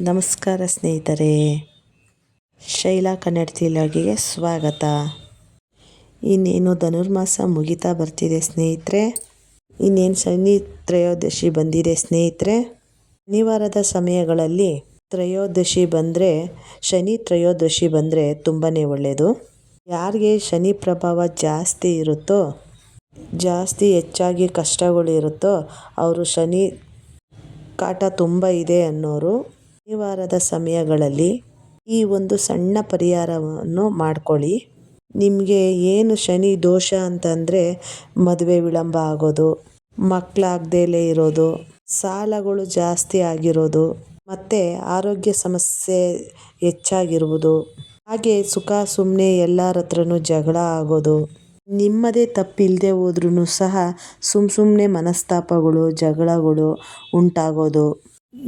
ನಮಸ್ಕಾರ ಸ್ನೇಹಿತರೆ. ಶೈಲಾ ಕನ್ನಡ ತಿಲಾಗಿಗೆ ಸ್ವಾಗತ. ಇನ್ನೇನು ಧನುರ್ಮಾಸ ಮುಗಿತಾ ಬರ್ತಿದೆ ಸ್ನೇಹಿತರೆ. ಇನ್ನೇನು ಶನಿ ತ್ರಯೋದಶಿ ಬಂದಿದೆ ಸ್ನೇಹಿತರೆ. ಶನಿವಾರದ ಸಮಯಗಳಲ್ಲಿ ತ್ರಯೋದಶಿ ಬಂದರೆ, ಶನಿ ತ್ರಯೋದಶಿ ಬಂದರೆ ತುಂಬಾ ಒಳ್ಳೆಯದು ಯಾರಿಗೆ ಶನಿ ಪ್ರಭಾವ ಜಾಸ್ತಿ ಇರುತ್ತೋ, ಜಾಸ್ತಿ ಹೆಚ್ಚಾಗಿ ಕಷ್ಟಗಳು ಇರುತ್ತೋ, ಅವರು ಶನಿ ಕಾಟ ತುಂಬ ಇದೆ ಅನ್ನೋರು ಶನಿವಾರದ ಸಮಯಗಳಲ್ಲಿ ಈ ಒಂದು ಸಣ್ಣ ಪರಿಹಾರವನ್ನು ಮಾಡ್ಕೊಳ್ಳಿ. ನಿಮಗೆ ಏನು ಶನಿ ದೋಷ ಅಂತಂದರೆ ಮದುವೆ ವಿಳಂಬ ಆಗೋದು, ಮಕ್ಕಳಾಗ್ದೇ ಇರೋದು, ಸಾಲಗಳು ಜಾಸ್ತಿ ಆಗಿರೋದು, ಮತ್ತು ಆರೋಗ್ಯ ಸಮಸ್ಯೆ ಹೆಚ್ಚಾಗಿರುವುದು, ಹಾಗೆ ಸುಖ ಸುಮ್ಮನೆ ಎಲ್ಲರ ಹತ್ರನೂ ಜಗಳ ಆಗೋದು, ನಿಮ್ಮದೇ ತಪ್ಪಿಲ್ಲದೆ ಹೋದ್ರೂ ಸಹ ಸುಮ್ಮ ಸುಮ್ಮನೆ ಮನಸ್ತಾಪಗಳು, ಜಗಳಗಳು ಉಂಟಾಗೋದು.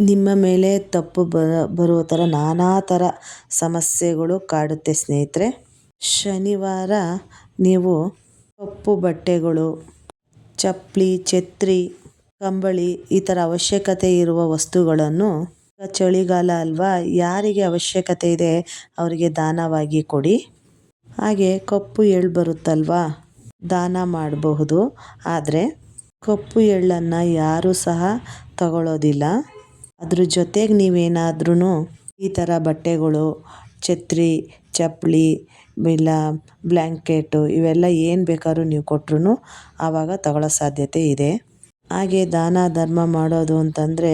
ನಿಮ್ಮ ಮೇಲೆ ತಪ್ಪು ಬ, ಬರುವ ಥರ ನಾನಾ ಥರ ಸಮಸ್ಯೆಗಳು ಕಾಡುತ್ತೆ ಸ್ನೇಹಿತರೆ. ಶನಿವಾರ ನೀವು ಕಪ್ಪು ಬಟ್ಟೆಗಳು, ಚಪ್ಪಲಿ, ಛತ್ರಿ, ಕಂಬಳಿ ಈ ಥರ ಅವಶ್ಯಕತೆ ಇರುವ ವಸ್ತುಗಳನ್ನು ಚಳಿಗಾಲ ಅಲ್ವಾ, ಯಾರಿಗೆ ಅವಶ್ಯಕತೆ ಇದೆ ಅವರಿಗೆ ದಾನವಾಗಿ ಕೊಡಿ. ಹಾಗೆ ಕಪ್ಪು ಎಳ್ಳು ಬರುತ್ತಲ್ವಾ, ದಾನ ಮಾಡಬಹುದು. ಆದರೆ ಕಪ್ಪು ಎಳ್ಳನ್ನು ಯಾರೂ ಸಹ ತಗೊಳ್ಳೋದಿಲ್ಲ ಅದ್ರ ಜೊತೆಗೆ ನೀವೇನಾದ್ರೂ ಈ ಥರ ಬಟ್ಟೆಗಳು, ಛತ್ರಿ ಚಪ್ಪಲಿ ಇಲ್ಲ ಬ್ಲ್ಯಾಂಕೆಟು ಇವೆಲ್ಲ ಏನು ಬೇಕಾದ್ರೂ ನೀವು ಕೊಟ್ರೂ ಆವಾಗ ತಗೊಳ್ಳೋ ಸಾಧ್ಯತೆ ಇದೆ. ಹಾಗೆ ದಾನ, ಧರ್ಮ ಮಾಡೋದು ಅಂತಂದರೆ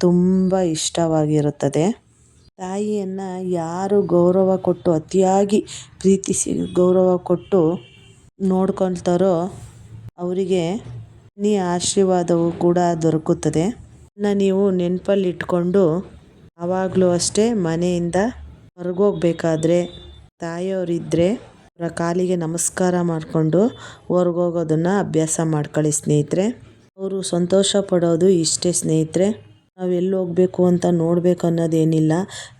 ತುಂಬ ಇಷ್ಟವಾಗಿರುತ್ತದೆ. ತಾಯಿಯನ್ನು ಯಾರು ಗೌರವ ಕೊಟ್ಟು, ಅತಿಯಾಗಿ ಪ್ರೀತಿಸಿ ಗೌರವ ಕೊಟ್ಟು ನೋಡ್ಕೊಳ್ತಾರೋ ಅವರಿಗೆ ನೀ ಆಶೀರ್ವಾದವು ಕೂಡ ದೊರಕುತ್ತದೆ. ನೀವು ನೆನಪಲ್ಲಿಟ್ಕೊಂಡು ಯಾವಾಗಲೂ ಅಷ್ಟೇ ಮನೆಯಿಂದ ಹೊರಗೋಗ್ಬೇಕಾದ್ರೆ ತಾಯಿಯವರಿದ್ದರೆ ಅವರ ಕಾಲಿಗೆ ನಮಸ್ಕಾರ ಮಾಡಿಕೊಂಡು ಹೊರಗೋಗೋದನ್ನು ಅಭ್ಯಾಸ ಮಾಡ್ಕೊಳ್ಳಿ ಸ್ನೇಹಿತರೆ. ಅವರು ಸಂತೋಷ ಪಡೋದು ಇಷ್ಟೇ ಸ್ನೇಹಿತರೆ. ನಾವು ಎಲ್ಲಿ ಹೋಗಬೇಕು ಅಂತ ನೋಡಬೇಕು ಅನ್ನೋದೇನಿಲ್ಲ.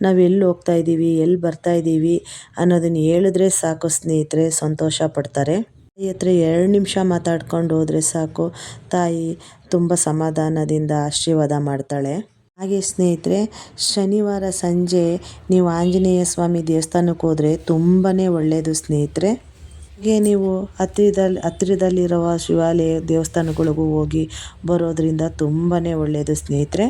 ನಾವು ಎಲ್ಲಿ ಹೋಗ್ತಾ ಇದ್ದೀವಿ ಎಲ್ಲಿ ಬರ್ತಾ ಇದ್ದೀವಿ ಅನ್ನೋದನ್ನು ಹೇಳಿದ್ರೆ ಸಾಕು ಸ್ನೇಹಿತರೆ, ಸಂತೋಷ ಪಡ್ತಾರೆ. ಹತ್ರ ಎರಡು ನಿಮಿಷ ಮಾತಾಡ್ಕೊಂಡು ಹೋದರೆ ಸಾಕು. ತಾಯಿ ತುಂಬ ಸಮಾಧಾನದಿಂದ ಆಶೀರ್ವಾದ ಮಾಡ್ತಾಳೆ. ಹಾಗೆ ಸ್ನೇಹಿತರೆ, ಶನಿವಾರ ಸಂಜೆ ನೀವು ಆಂಜನೇಯ ಸ್ವಾಮಿ ದೇವಸ್ಥಾನಕ್ಕೆ ಹೋದರೆ ತುಂಬಾ ಒಳ್ಳೆಯದು ಸ್ನೇಹಿತರೆ. ಹಾಗೆ ನೀವು ಹತ್ತಿರದಲ್ಲಿ, ಹತ್ತಿರದಲ್ಲಿರುವ ಶಿವಾಲಯ ದೇವಸ್ಥಾನಗಳಿಗೂ ಹೋಗಿ ಬರೋದರಿಂದ ತುಂಬಾ ಒಳ್ಳೆಯದು ಸ್ನೇಹಿತರೆ.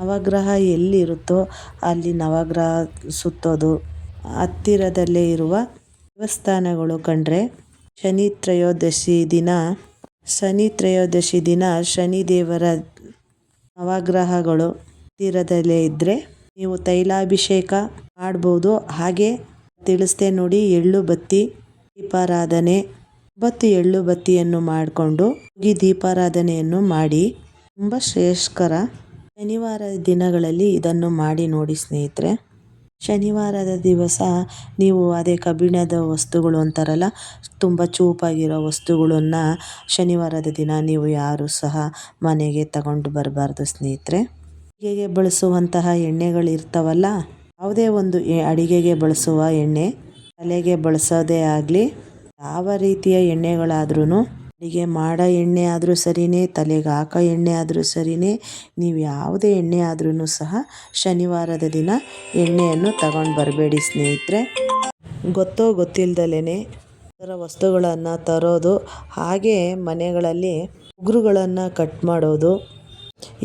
ನವಗ್ರಹ ಎಲ್ಲಿರುತ್ತೋ ಅಲ್ಲಿ ನವಗ್ರಹ ಸುತ್ತೋದು. ಹತ್ತಿರದಲ್ಲೇ ಇರುವ ದೇವಸ್ಥಾನಗಳು ಕಂಡ್ರೆ ಶನಿ ತ್ರಯೋದಶಿ ದಿನ. ಶನಿ ತ್ರಯೋದಶಿ ದಿನ ಶನಿ ದೇವರ ನವಗ್ರಹಗಳು ಹತ್ತಿರದಲ್ಲೇ ಇದ್ದರೆ ನೀವು ತೈಲಾಭಿಷೇಕ ಮಾಡ್ಬೋದು. ಹಾಗೆ ತಿಳಿಸ್ದೆ ನೋಡಿ, ಎಳ್ಳು ಬತ್ತಿ, ದೀಪಾರಾಧನೆ. ಒಂಬತ್ತು ಎಳ್ಳು ಬತ್ತಿಯನ್ನು ಮಾಡಿಕೊಂಡು ಹೋಗಿ ದೀಪಾರಾಧನೆಯನ್ನು ಮಾಡಿ, ತುಂಬ ಶ್ರೇಷ್ಠಕರ ಶನಿವಾರ ದಿನಗಳಲ್ಲಿ ಇದನ್ನು ಮಾಡಿ ನೋಡಿ ಸ್ನೇಹಿತರೆ. ಶನಿವಾರದ ದಿವಸ ನೀವು ಅದೇ ಕಬ್ಬಿಣದ ವಸ್ತುಗಳು ಅಂತಾರಲ್ಲ, ತುಂಬ ಚೂಪಾಗಿರೋ ವಸ್ತುಗಳನ್ನು ಶನಿವಾರದ ದಿನ ನೀವು ಯಾರೂ ಸಹ ಮನೆಗೆ ತಗೊಂಡು ಬರಬಾರ್ದು ಸ್ನೇಹಿತರೆ. ಅಡುಗೆಗೆ ಬಳಸುವಂತಹ ಎಣ್ಣೆಗಳಿರ್ತಾವಲ್ಲ, ಯಾವುದೇ ಒಂದು ಅಡುಗೆಗೆ ಬಳಸುವ ಎಣ್ಣೆ, ತಲೆಗೆ ಬಳಸೋದೇ ಆಗಲಿ, ಯಾವ ರೀತಿಯ ಎಣ್ಣೆಗಳಾದ್ರೂ ಅಡುಗೆ ಮಾಡೋ ಎಣ್ಣೆ ಆದರೂ ಸರಿಯೇ ತಲೆಗೆ ಹಾಕೋ ಎಣ್ಣೆ ಆದರೂ ಸರಿಯೇ ನೀವು ಯಾವುದೇ ಎಣ್ಣೆ ಆದ್ರೂ ಸಹ ಶನಿವಾರದ ದಿನ ಎಣ್ಣೆಯನ್ನು ತಗೊಂಡು ಬರಬೇಡಿ ಸ್ನೇಹಿತರೆ. ಗೊತ್ತೋ ಗೊತ್ತಿಲ್ಲದಲೇ ಥರ ವಸ್ತುಗಳನ್ನು ತರೋದು, ಹಾಗೆ ಮನೆಗಳಲ್ಲಿ ಉಗುರುಗಳನ್ನು ಕಟ್ ಮಾಡೋದು,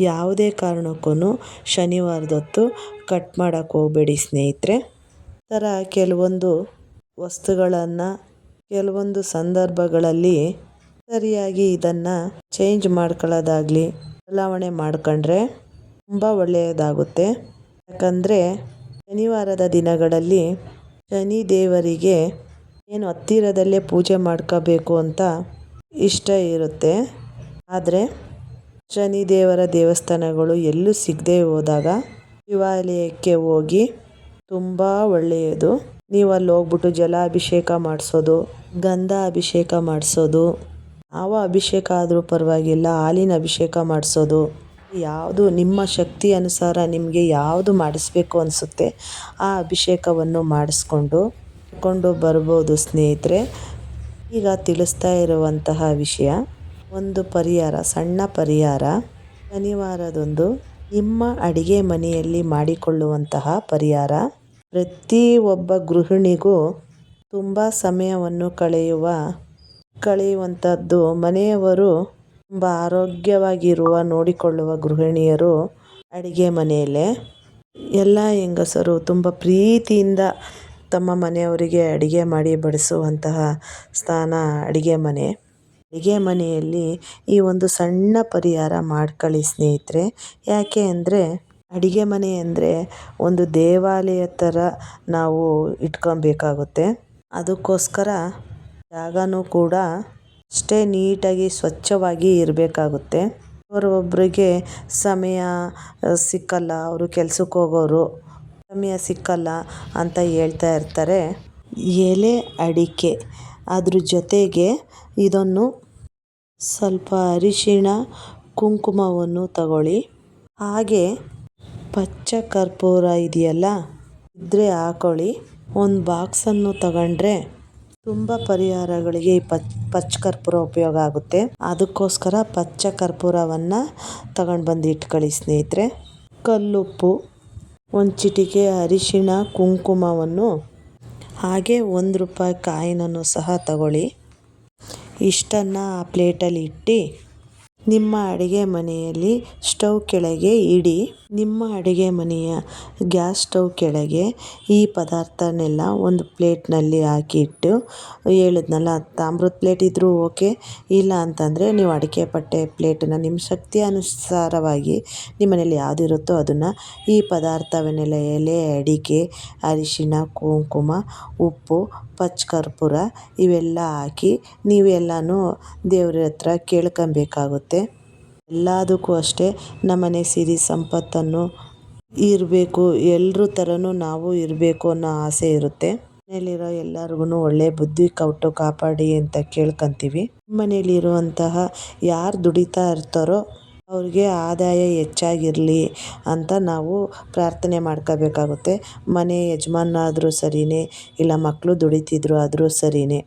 ಯಾವುದೇ ಕಾರಣಕ್ಕೂ ಶನಿವಾರದೊತ್ತು ಕಟ್ ಮಾಡೋಕ್ಕೆ ಹೋಗಬೇಡಿ ಸ್ನೇಹಿತರೆ. ಥರ ಕೆಲವೊಂದು ವಸ್ತುಗಳನ್ನು, ಕೆಲವೊಂದು ಸಂದರ್ಭಗಳಲ್ಲಿ ಸರಿಯಾಗಿ ಇದನ್ನು ಚೇಂಜ್ ಮಾಡ್ಕೊಳ್ಳೋದಾಗಲಿ, ಬದಲಾವಣೆ ಮಾಡ್ಕೊಂಡ್ರೆ ತುಂಬ ಒಳ್ಳೆಯದಾಗುತ್ತೆ. ಯಾಕಂದರೆ, ಶನಿವಾರದ ದಿನಗಳಲ್ಲಿ ಶನಿ ದೇವರಿಗೆ ಏನು ಹತ್ತಿರದಲ್ಲೇ ಪೂಜೆ ಮಾಡ್ಕೋಬೇಕು ಅಂತ ಇಷ್ಟ ಇರುತ್ತೆ. ಆದರೆ, ಶನಿ ದೇವರ ದೇವಸ್ಥಾನಗಳು ಎಲ್ಲೂ ಸಿಗದೆ ಹೋದಾಗ ಶಿವಾಲಯಕ್ಕೆ ಹೋಗಿ ತುಂಬ ಒಳ್ಳೆಯದು. ನೀವು ಅಲ್ಲಿ ಹೋಗ್ಬಿಟ್ಟು ಜಲಾಭಿಷೇಕ ಮಾಡಿಸೋದು ಗಂಧ ಅಭಿಷೇಕ ಮಾಡಿಸೋದು ಯಾವ ಅಭಿಷೇಕ ಆದರೂ ಪರವಾಗಿಲ್ಲ, ಹಾಲಿನ ಅಭಿಷೇಕ ಮಾಡಿಸೋದು. ಯಾವುದು ನಿಮ್ಮ ಶಕ್ತಿ ಅನುಸಾರ ನಿಮಗೆ ಯಾವುದು ಮಾಡಿಸ್ಬೇಕು ಅನಿಸುತ್ತೆ, ಆ ಅಭಿಷೇಕವನ್ನು ಮಾಡಿಸ್ಕೊಂಡು, ಕೊಂಡು ಬರ್ಬೋದು ಸ್ನೇಹಿತರೆ. ಈಗ ತಿಳಿಸ್ತಾ ಇರುವಂತಹ ವಿಷಯ, ಒಂದು ಪರಿಹಾರ, ಸಣ್ಣ ಪರಿಹಾರ. ಶನಿವಾರದೊಂದು ನಿಮ್ಮ ಅಡಿಗೆ ಮನೆಯಲ್ಲಿ ಮಾಡಿಕೊಳ್ಳುವಂತಹ ಪರಿಹಾರ. ಪ್ರತಿ ಒಬ್ಬ ಗೃಹಿಣಿಗೂ ತುಂಬ ಸಮಯವನ್ನು ಕಳೆಯುವ ಕಳೆಯುವಂಥದ್ದು. ಮನೆಯವರು ತುಂಬ ಆರೋಗ್ಯವಾಗಿರುವ, ನೋಡಿಕೊಳ್ಳುವ ಗೃಹಿಣಿಯರು ಅಡುಗೆ ಮನೆಯಲ್ಲೇ. ಎಲ್ಲ ಹೆಂಗಸರು ತುಂಬ ಪ್ರೀತಿಯಿಂದ ತಮ್ಮ ಮನೆಯವರಿಗೆ ಅಡುಗೆ ಮಾಡಿ ಬಡಿಸುವಂತಹ ಸ್ಥಾನ ಅಡುಗೆ ಮನೆ. ಅಡುಗೆ ಮನೆಯಲ್ಲಿ ಈ ಒಂದು ಸಣ್ಣ ಪರಿಹಾರ ಮಾಡ್ಕೊಳ್ಳಿ ಸ್ನೇಹಿತರೆ. ಯಾಕೆ ಅಂದರೆ ಅಡುಗೆ ಮನೆ ಅಂದರೆ ಒಂದು ದೇವಾಲಯ ಥರ ನಾವು ಇಟ್ಕೊಬೇಕಾಗುತ್ತೆ. ಅದಕ್ಕೋಸ್ಕರ ಜಾಗನೂ ಕೂಡ ಅಷ್ಟೇ ನೀಟಾಗಿ ಸ್ವಚ್ಛವಾಗಿ ಇರಬೇಕಾಗುತ್ತೆ. ಒಬ್ಬರಿಗೆ ಸಮಯ ಸಿಕ್ಕಲ್ಲ, ಅವರು ಕೆಲ್ಸಕ್ಕೆ ಹೋಗೋರು, ಸಮಯ ಸಿಕ್ಕಲ್ಲ ಅಂತ ಹೇಳ್ತಾ ಇರ್ತಾರೆ. ಎಲೆ ಅಡಿಕೆ, ಅದ್ರ ಜೊತೆಗೆ ಇದನ್ನು ಸ್ವಲ್ಪ ಅರಿಶಿಣ, ಕುಂಕುಮವನ್ನು ತಗೊಳ್ಳಿ. ಹಾಗೆ ಪಚ್ಚ ಕರ್ಪೂರ ಇದೆಯಲ್ಲ ಇದ್ದರೆ ಹಾಕೊಳ್ಳಿ. ಒಂದು ಬಾಕ್ಸನ್ನು ತಗೊಂಡ್ರೆ ತುಂಬ ಪರಿಹಾರಗಳಿಗೆ ಈ ಪಚ್ ಪಚ್ಚ ಕರ್ಪೂರ ಉಪಯೋಗ ಆಗುತ್ತೆ. ಅದಕ್ಕೋಸ್ಕರ ಪಚ್ಚ ಕರ್ಪೂರವನ್ನು ತಗೊಂಡು ಬಂದು ಇಟ್ಕೊಳ್ಳಿ ಸ್ನೇಹಿತರೆ. ಕಲ್ಲುಪ್ಪು, ಒಂದು ಚಿಟಿಕೆ ಅರಿಶಿಣ, ಕುಂಕುಮವನ್ನು ಹಾಗೆ ಒಂದು ರೂಪಾಯಿ ಕಾಯಿನನ್ನು ಸಹ ತಗೊಳ್ಳಿ. ಇಷ್ಟನ್ನು ಆ ಪ್ಲೇಟಲ್ಲಿ ಇಟ್ಟು ನಿಮ್ಮ ಅಡುಗೆ ಮನೆಯಲ್ಲಿ ಸ್ಟವ್ ಕೆಳಗೆ ಇಡಿ. ನಿಮ್ಮ ಅಡುಗೆ ಮನೆಯ ಗ್ಯಾಸ್ ಸ್ಟವ್ ಕೆಳಗೆ ಈ ಪದಾರ್ಥನೆಲ್ಲ ಒಂದು ಪ್ಲೇಟ್ನಲ್ಲಿ ಹಾಕಿ ಇಟ್ಟು ಹೇಳಿದ್ನಲ್ಲ ತಾಮ್ರದ ಪ್ಲೇಟ್ ಇದ್ದರೂ ಓಕೆ. ಇಲ್ಲ ಅಂತಂದರೆ ನೀವು ಅಡಿಕೆ ಪಟ್ಟೆ ಪ್ಲೇಟನ್ನು ನಿಮ್ಮ ಶಕ್ತಿ ಅನುಸಾರವಾಗಿ ನಿಮ್ಮ ಮನೇಲಿ ಯಾವುದಿರುತ್ತೋ ಅದನ್ನು ಈ ಪದಾರ್ಥವನ್ನೆಲ್ಲ ಎಲೆ, ಅಡಿಕೆ, ಅರಿಶಿಣ, ಕುಂಕುಮ, ಉಪ್ಪು ಪಚ್ಚ ಕರ್ಪೂರ ಇವೆಲ್ಲ ಹಾಕಿ ನೀವೆಲ್ಲನೂ ದೇವ್ರ ಹತ್ರ ಕೇಳ್ಕೊಬೇಕಾಗುತ್ತೆ. ಎಲ್ಲದಕ್ಕೂ ಅಷ್ಟೇ ನಮ್ಮನೆ ಸಿರಿ ಸಂಪತ್ತನ್ನು ಇರಬೇಕು ಎಲ್ಲರೂ ಥರನೂ ನಾವು ಇರಬೇಕು ಅನ್ನೋ ಆಸೆ ಇರುತ್ತೆ. ಮನೆಯಲ್ಲಿರೋ ಎಲ್ಲರಿಗೂ ಒಳ್ಳೆ ಬುದ್ಧಿ, ಕೌಟು ಕಾಪಾಡಿ ಅಂತ ಕೇಳ್ಕೊತೀವಿ. ಮನೆಯಲ್ಲಿರುವಂತಹ ಯಾರು ದುಡಿತಾ ಇರ್ತಾರೋ ಅವ್ರಿಗೆ ಆದಾಯ ಹೆಚ್ಚಾಗಿರಲಿ ಅಂತ ನಾವು ಪ್ರಾರ್ಥನೆ ಮಾಡ್ಕೋಬೇಕಾಗುತ್ತೆ. ಮನೆ ಯಜಮಾನಾದರೂ ಸರಿಯೇ ಇಲ್ಲ ಮಕ್ಕಳು ದುಡಿತಿದ್ರು ಆದರೂ ಸರಿಯೇ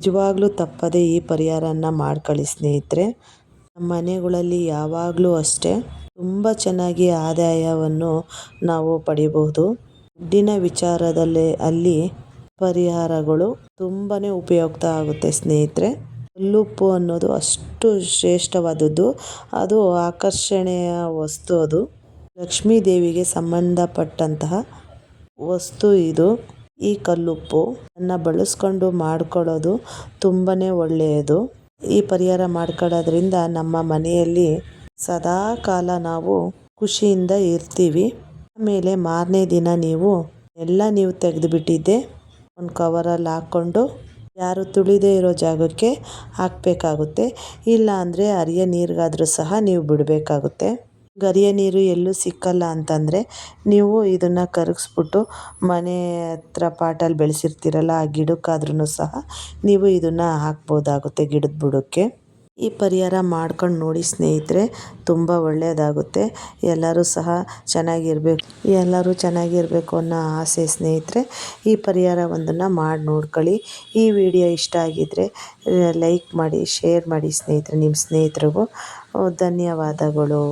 ನಿಜವಾಗ್ಲೂ ತಪ್ಪದೇ ಈ ಪರಿಹಾರನ ಮಾಡ್ಕೊಳ್ಳಿ ಸ್ನೇಹಿತರೆ. ನಮ್ಮ ಮನೆಗಳಲ್ಲಿ ಯಾವಾಗಲೂ ಅಷ್ಟೇ ತುಂಬ ಚೆನ್ನಾಗಿ ಆದಾಯವನ್ನು ನಾವು ಪಡಿಬಹುದು. ದುಡ್ಡಿನ ವಿಚಾರದಲ್ಲಿ ಅಲ್ಲಿ ಪರಿಹಾರಗಳು ತುಂಬಾ ಉಪಯುಕ್ತ ಆಗುತ್ತೆ ಸ್ನೇಹಿತರೆ. ಕಲ್ಲುಪ್ಪು ಅನ್ನೋದು ಅಷ್ಟು ಶ್ರೇಷ್ಠವಾದದ್ದು. ಅದು ಆಕರ್ಷಣೆಯ ವಸ್ತು ಅದು. ಲಕ್ಷ್ಮೀ ದೇವಿಗೆ ಸಂಬಂಧಪಟ್ಟಂತಹ ವಸ್ತು ಇದು. ಈ ಕಲ್ಲುಪ್ಪು ಅದನ್ನು ಬಳಸ್ಕೊಂಡು ಮಾಡ್ಕೊಳ್ಳೋದು ತುಂಬಾ ಒಳ್ಳೆಯದು. ಈ ಪರಿಹಾರ ಮಾಡ್ಕೊಳ್ಳೋದ್ರಿಂದ ನಮ್ಮ ಮನೆಯಲ್ಲಿ ಸದಾ ಕಾಲ ನಾವು ಖುಷಿಯಿಂದ ಇರ್ತೀವಿ. ಆಮೇಲೆ ಮಾರನೇ ದಿನ ನೀವು ಎಲ್ಲ ನೀವು ತೆಗೆದುಬಿಟ್ಟಿದ್ದೆ. ಒಂದು ಕವರಲ್ಲಿ ಹಾಕ್ಕೊಂಡು ಯಾರು ತುಳಿದೇ ಇರೋ ಜಾಗಕ್ಕೆ ಹಾಕಬೇಕಾಗುತ್ತೆ. ಇಲ್ಲ ಅಂದರೆ ಹರಿಯ ನೀರಿಗಾದರೂ ಸಹ ನೀವು ಬಿಡಬೇಕಾಗುತ್ತೆ. ಗರಿಯ ನೀರು ಎಲ್ಲೂ ಸಿಕ್ಕಲ್ಲ ಅಂತಂದರೆ ನೀವು ಇದನ್ನು ಕರಗಿಸ್ಬಿಟ್ಟು ಮನೆ ಹತ್ರ ಪಾಟಲ್ಲಿ ಬೆಳೆಸಿರ್ತೀರಲ್ಲ, ಆ ಗಿಡಕ್ಕಾದ್ರೂ ಸಹ ನೀವು ಇದನ್ನು ಹಾಕ್ಬೋದಾಗುತ್ತೆ ಗಿಡದ ಬುಡಕ್ಕೆ. ಈ ಪರಿಹಾರ ಮಾಡ್ಕೊಂಡು ನೋಡಿ ಸ್ನೇಹಿತರೆ, ತುಂಬ ಒಳ್ಳೆಯದಾಗುತ್ತೆ ಎಲ್ಲರೂ ಸಹ ಚೆನ್ನಾಗಿರ್ಬೇಕು. ಎಲ್ಲರೂ ಚೆನ್ನಾಗಿರಬೇಕು ಅನ್ನೋ ಆಸೆ ಸ್ನೇಹಿತರೆ, ಈ ಪರಿಹಾರ ಒಂದನ್ನು ಮಾಡಿ ನೋಡ್ಕೊಳ್ಳಿ. ಈ ವಿಡಿಯೋ ಇಷ್ಟ ಆಗಿದ್ದರೆ ಲೈಕ್ ಮಾಡಿ, ಶೇರ್ ಮಾಡಿ ಸ್ನೇಹಿತರೆ ನಿಮ್ಮ ಸ್ನೇಹಿತರಿಗೂ. ಧನ್ಯವಾದಗಳು.